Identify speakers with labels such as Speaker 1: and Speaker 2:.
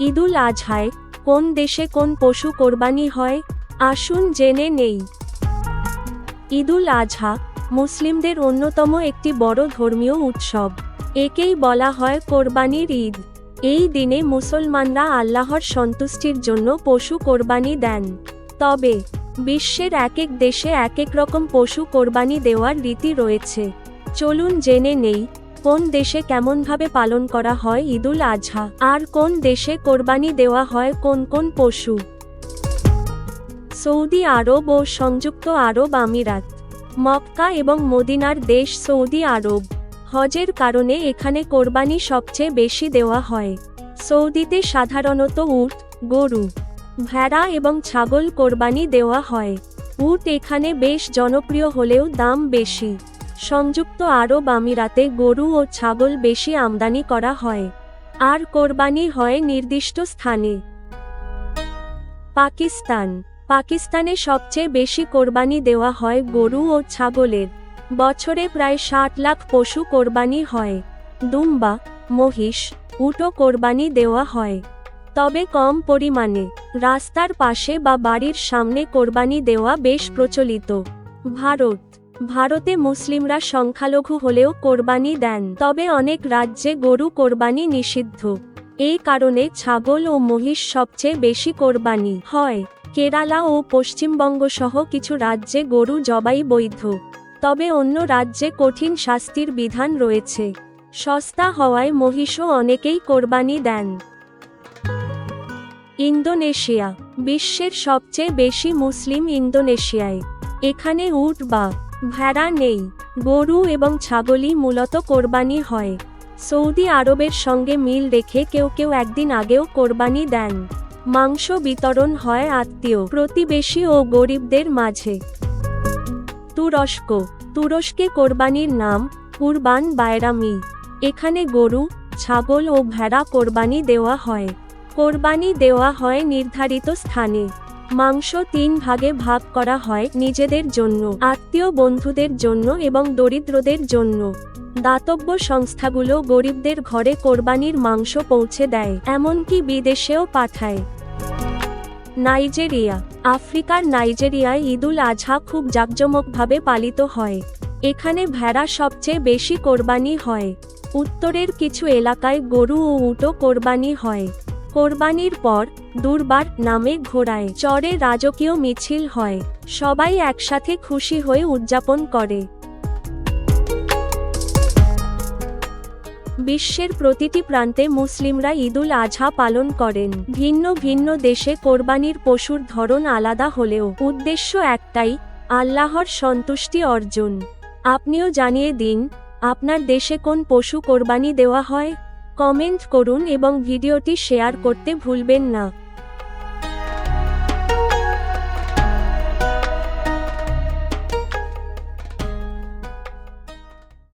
Speaker 1: ঈদুল আজহায়, কোন দেশে কোন পশু কোরবানি হয়? আসুন জেনে নেই। ঈদুল আজহা, মুসলিমদের অন্যতম একটি বড় ধর্মীয় উৎসব। একেই বলা হয় কোরবানির ঈদ। এই দিনে মুসলমানরা আল্লাহর সন্তুষ্টির জন্য পশু কোরবানি দেন। তবে, বিশ্বের এক এক দেশে এক এক রকম পশু কোরবানি দেওয়ার রীতি রয়েছে। চলুন জেনে নেই কোন দেশে কেমনভাবে পালন করা হয়? ঈদুল আজহা। আর কোন দেশে কোরবানি দেওয়া হয়? কোন কোন পশু? সৌদি আরব ও সংযুক্ত আরব আমিরাত। মক্কা এবং মদিনার দেশ সৌদি আরব। হজের কারণে এখানে কোরবানি সবচেয়ে বেশি দেওয়া হয়। সৌদিতে সাধারণত উট, গরু, ভেড়া এবং ছাগল কোরবানি দেওয়া হয়। উট এখানে বেশ জনপ্রিয় হলেও দাম বেশি। সংযুক্ত আরব আমিরাতে গরু ও ছাগল বেশি আমদানি করা হয়। আর কোরবানি হয় নির্দিষ্ট স্থানে। পাকিস্তান। পাকিস্তানে সবচেয়ে বেশি কোরবানি দেওয়া হয় গরু ও ছাগলের। বছরে প্রায় ষাট লাখ পশু কোরবানি হয়। দুম্বা, মহিষ উটো কোরবানি দেওয়া হয়। তবে কম পরিমাণে। রাস্তার পাশে বা বাড়ির সামনে কোরবানি দেওয়া বেশ প্রচলিত। ভারত। ভারতে মুসলিমরা সংখ্যালঘু হলেও কোরবানি দেন। তবে অনেক রাজ্যে গরু কোরবানি নিষিদ্ধ। এই কারণে ছাগল ও মহিষ সবচেয়ে বেশি কোরবানি হয়। কেরালা ও পশ্চিমবঙ্গ সহ কিছু রাজ্যে গরু জবাই বৈধ। তবে অন্য রাজ্যে কঠিন শাস্তির বিধান রয়েছে। সস্তা হওয়ায় মহিষও অনেকেই কোরবানি দেন। ইন্দোনেশিয়া, বিশ্বের সবচেয়ে বেশি মুসলিম ইন্দোনেশিয়ায়। এখানে উট বা ভেড়া নেই। গরু এবং ছাগলই মূলত কোরবানি হয়। সৌদি আরবের সঙ্গে মিল রেখে কেউ কেউ একদিন আগেও কোরবানি দেন। মাংস বিতরণ হয় আত্মীয়, প্রতিবেশী ও গরিবদের মাঝে। তুরস্ক। তুরস্কে কোরবানির নাম কুরবান বায়রামি এখানে গরু, ছাগল ও ভেড়া কোরবানি দেওয়া হয়। কোরবানি দেওয়া হয় নির্ধারিত স্থানে। মাংস তিন ভাগে ভাগ করা হয় নিজেদের জন্য, আত্মীয় বন্ধুদের জন্য এবং দরিদ্রদের জন্য। দাতব্য সংস্থাগুলো গরিবদের ঘরে কোরবানির মাংস পৌঁছে দেয়, এমনকি বিদেশেও পাঠায়। নাইজেরিয়া, আফ্রিকার নাইজেরিয়ায় ঈদুল আজহা খুব জাঁকজমকভাবে পালিত হয়। এখানে ভেড়া সবচেয়ে বেশি কোরবানি হয়। উত্তরের কিছু এলাকায় গরু ও উটো কোরবানি হয়। কোরবানির পর দুর্বার নামে ঘোড়ায়। চরে রাজকীয় মিছিল হয়। সবাই একসাথে খুশি হয়ে উদযাপন করে। বিশ্বের প্রতিটি প্রান্তে মুসলিমরা ঈদুল আজহা পালন করেন। ভিন্ন ভিন্ন দেশে কোরবানির পশুর ধরন আলাদা হলেও উদ্দেশ্য একটাই, আল্লাহর সন্তুষ্টি অর্জন। আপনিও জানিয়ে দিন, আপনার দেশে কোন পশু কোরবানি দেওয়া হয়? কমেন্ট করুন এবং ভিডিওটি শেয়ার করতে ভুলবেন না।